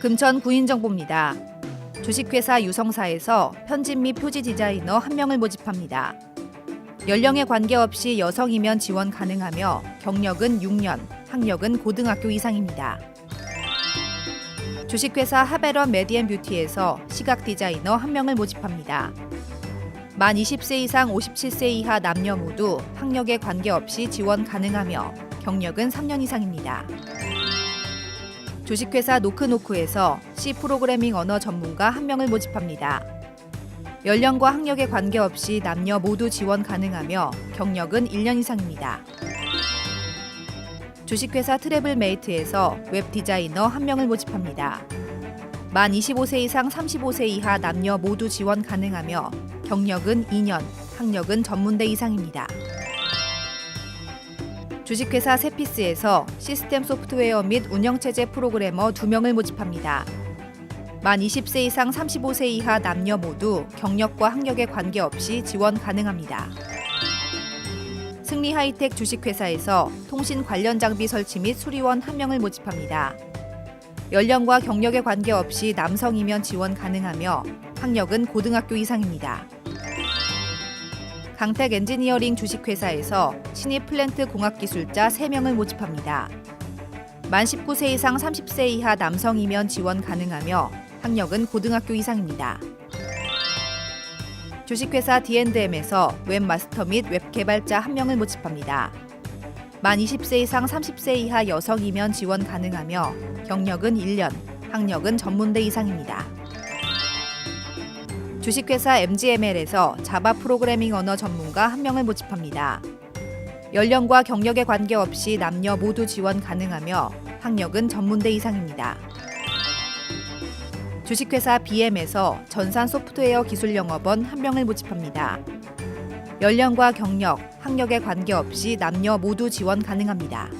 금천 구인 정보입니다. 주식회사 유성사에서 편집 및 표지 디자이너 한 명을 모집합니다. 연령에 관계없이 여성이면 지원 가능하며 경력은 6년, 학력은 고등학교 이상입니다. 주식회사 하베런 메디앤뷰티에서 시각 디자이너 한 명을 모집합니다. 만 20세 이상 57세 이하 남녀 모두 학력에 관계없이 지원 가능하며 경력은 3년 이상입니다. 주식회사 노크노크에서 C 프로그래밍 언어 전문가 한 명을 모집합니다. 연령과 학력에 관계없이 남녀 모두 지원 가능하며 경력은 1년 이상입니다. 주식회사 트래블 메이트에서 웹 디자이너 한 명을 모집합니다. 만 25세 이상 35세 이하 남녀 모두 지원 가능하며 경력은 2년, 학력은 전문대 이상입니다. 주식회사 세피스에서 시스템 소프트웨어 및 운영체제 프로그래머 2명을 모집합니다. 만 20세 이상 35세 이하 남녀 모두 경력과 학력에 관계없이 지원 가능합니다. 승리 하이텍 주식회사에서 통신 관련 장비 설치 및 수리원 한 명을 모집합니다. 연령과 경력에 관계없이 남성이면 지원 가능하며 학력은 고등학교 이상입니다. 강택 엔지니어링 주식회사에서 신입 플랜트 공학기술자 3명을 모집합니다. 만 19세 이상 30세 이하 남성이면 지원 가능하며 학력은 고등학교 이상입니다. 주식회사 D&M에서 웹마스터 및 웹개발자 1명을 모집합니다. 만 20세 이상 30세 이하 여성이면 지원 가능하며 경력은 1년, 학력은 전문대 이상입니다. 주식회사 MGML에서 자바 프로그래밍 언어 전문가 한 명을 모집합니다. 연령과 경력에 관계없이 남녀 모두 지원 가능하며 학력은 전문대 이상입니다. 주식회사 BM에서 전산 소프트웨어 기술 영업원 한 명을 모집합니다. 연령과 경력, 학력에 관계없이 남녀 모두 지원 가능합니다.